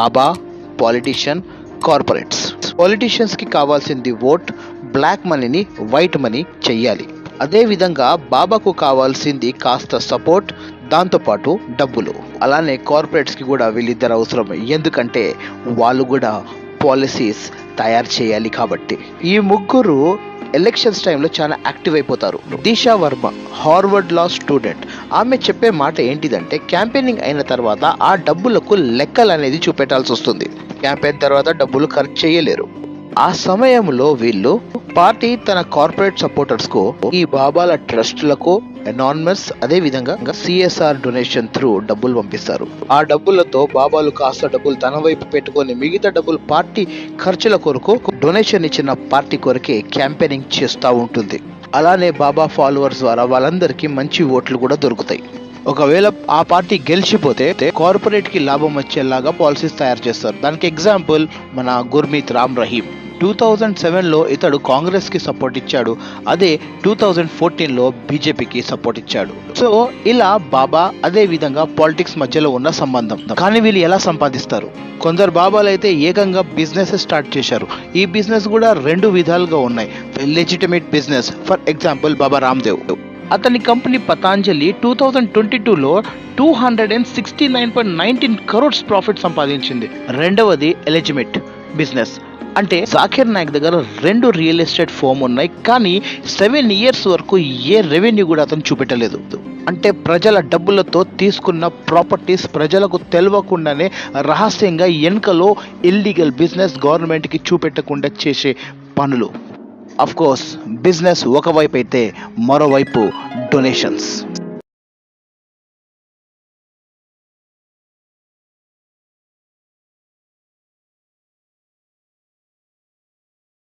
బాబా politician corporates పాలిటీషియన్స్కి కావాల్సింది vote black మనీని వైట్ మనీ చెయ్యాలి. అదే విధంగా బాబాకు కావాల్సింది కాస్త సపోర్ట్ దాంతోపాటు డబ్బులు. అలానే కార్పొరేట్స్కి కూడా వీళ్ళిద్దరు అవసరం. ఎందుకంటే వాళ్ళు కూడా పాలసీస్ తయారు చేయాలి కాబట్టి. ఈ ముగ్గురు ఎలక్షన్స్ టైంలో చాలా యాక్టివ్ అయిపోతారు. Disha Varma Harvard law student ఆమె చెప్పే మాట ఏంటిదంటే క్యాంపెయినింగ్ అయిన తర్వాత ఆ డబ్బులకు లెక్కలు అనేది చూపెట్టాల్సి వస్తుంది. క్యాంపెయిన్ తర్వాత డబ్బులు ఖర్చు చేయలేరు. ఆ సమయంలో వీళ్ళు పార్టీ తన కార్పొరేట్ సపోర్టర్స్కు ఈ బాబాల ట్రస్ట్లకు ఎనానమస్ అదే విధంగా సిఎస్ఆర్ డొనేషన్ త్రూ డబ్బులు పంపిస్తారు. ఆ డబ్బులతో బాబాలు కాస్త డబ్బులు తన వైపు పెట్టుకొని మిగతా డబ్బులు పార్టీ ఖర్చుల కొరకు డొనేషన్ ఇచ్చిన పార్టీ కొరకే క్యాంపెయినింగ్ చేస్తూ ఉంటుంది. అలానే బాబా ఫాలోవర్స్ ద్వారా వాళ్ళందరికీ మంచి ఓట్లు కూడా దొరుకుతాయి. ఒకవేళ ఆ పార్టీ గెలిచిపోతే కార్పొరేట్కి లాభం వచ్చేలాగా పాలసీస్ తయారు చేస్తారు. దానికి ఎగ్జాంపుల్ మన గుర్మీత్ రామ్ రహీం. టూ థౌజండ్ సెవెన్లో ఇతడు కాంగ్రెస్కి సపోర్ట్ ఇచ్చాడు. అదే టూ థౌజండ్ ఫోర్టీన్లో బీజేపీకి సపోర్ట్ ఇచ్చాడు. సో ఇలా బాబా అదే విధంగా పాలిటిక్స్ మధ్యలో ఉన్న సంబంధం. కానీ వీళ్ళు ఎలా సంపాదిస్తారు? కొందరు బాబాలు అయితే ఏకంగా బిజినెస్ స్టార్ట్ చేశారు. ఈ బిజినెస్ కూడా రెండు విధాలుగా ఉన్నాయి. Legitimate business for example Baba Ramdev అతని company Patanjali two thousand twenty టూలో two hundred and sixty nine point nineteen crores profit సంపాదించింది. రెండవది ఎలిజిమేట్ బిజినెస్ అంటే జాకిర్ నాయక్ దగ్గర రెండు రియల్ ఎస్టేట్ ఫోమ్ ఉన్నాయి కానీ సెవెన్ ఇయర్స్ వరకు ఏ రెవెన్యూ కూడా అతను చూపెట్టలేదు. అంటే ప్రజల డబ్బులతో తీసుకున్న ప్రాపర్టీస్ ప్రజలకు తెలియకుండానే రహస్యంగా వెనుకలో ఇల్లీగల్ బిజినెస్ గవర్నమెంట్కి చూపెట్టకుండా చేసే పనులు. అఫ్ కోర్స్ బిజినెస్ ఒకవైపు అయితే మరోవైపు డొనేషన్స్